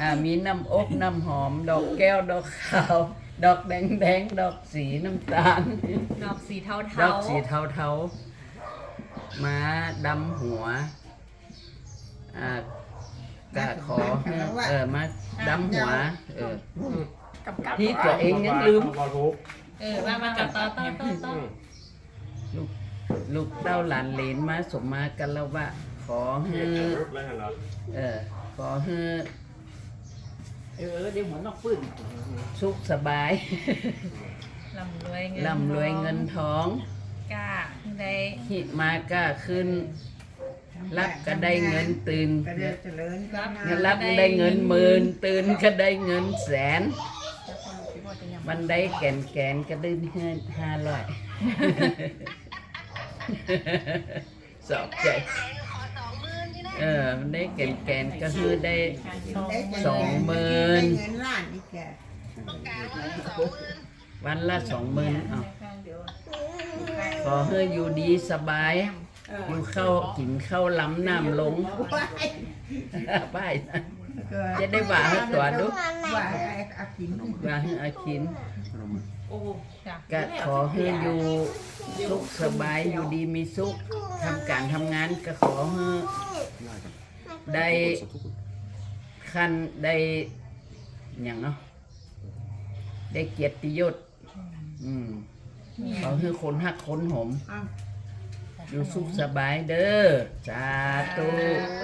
อ่ามีน้ำอกน้ำหอม ดอกแก้วดอกขาว ดอกแดงแดงๆดอกสีน้ำตาล ดอกสีเทาดอกสีเทาเทาๆม้าดำหัวอ่ากะขอให้เออมาดำหัว เออ กับกับที่ตัวเองยังลืมเราทุกเออมามากับต่อต่อต่อต่อลูกลูกเต้าหลานเหลนมาสมมากันแล้วว่า ขอให้รุดแล้วเหรอเออขอให้ เออเดี๋ยวเหมือนนอกปืนสุขสบายลำรวยเงินร่ำรวยเงินทองกล้าได้หิมาก็ขึ้น รับก็ได้เงินตื่นก็ได้เจริญก้าวหน้ารับก็ได้เงินหมื่นตื่นก็ได้เงินแสนมันได้แก่นแกนก็ได้เงินห้าร้อยสอบใจ เออ มันได้แก่นแกนก็คือได้ได้เจริญสองหมื่น ได้เงินล้านอีกแกวันละสองหมื่นเอาขอให้อยู่ดีสบาย อยู่เข้ากินข้าวล้ำน้ำลงไปนะก็จะได้ว่าให้ตัวดูว่าให้อากินว่าให้อาคินโอ้จ้ะก็ขอให้อยู่ สุขสบายอยู่ดีมีสุขทำการทำงานก็ขอให้ได้ขั้นได้อย่างเนาะได้เกียรติยศอืมขอให้คนหักคนหมอ้าวอยู่สุขสบายเด้อสาธุโอ้